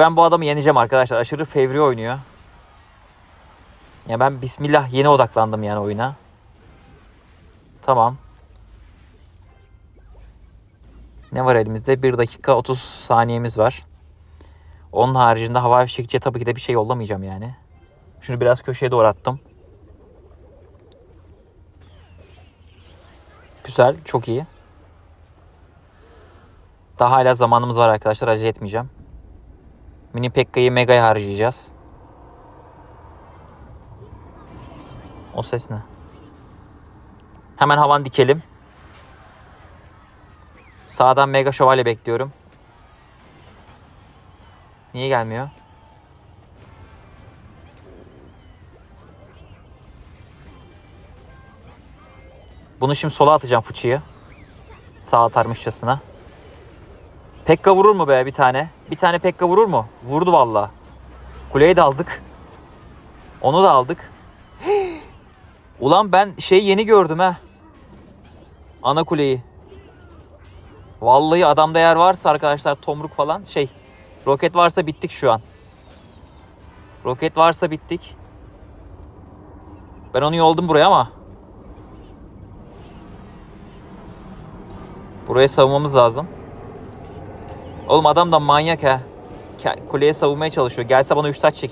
Ben bu adamı yeneceğim arkadaşlar. Aşırı fevri oynuyor. Ya ben bismillah yeni odaklandım yani oyuna. Tamam. Ne var elimizde? 1 dakika 30 saniyemiz var. Onun haricinde hava fişekçiye tabii ki de bir şey yollamayacağım yani. Şunu biraz köşeye doğru attım. Güzel, çok iyi. Daha hala zamanımız var arkadaşlar. Acele etmeyeceğim. Mini Pekka'yı Mega'ya harcayacağız. O ses ne? Hemen havan dikelim. Sağdan Mega Şövalye bekliyorum. Niye gelmiyor? Bunu şimdi sola atacağım fıçıyı. Sağ atarmışçasına. Pekka vurur mu be bir tane? Bir tane Pekka vurur mu? Vurdu valla. Kuleyi de aldık. Onu da aldık. Ulan ben şeyi yeni gördüm ha. Ana kuleyi. Vallahi adamda yer varsa arkadaşlar tomruk falan şey. Roket varsa bittik şu an. Roket varsa bittik. Ben onu yoldum buraya ama. Buraya savunmamız lazım. Oğlum adam da manyak ha. Kuleye savunmaya çalışıyor. Gelse bana 3 taç çek.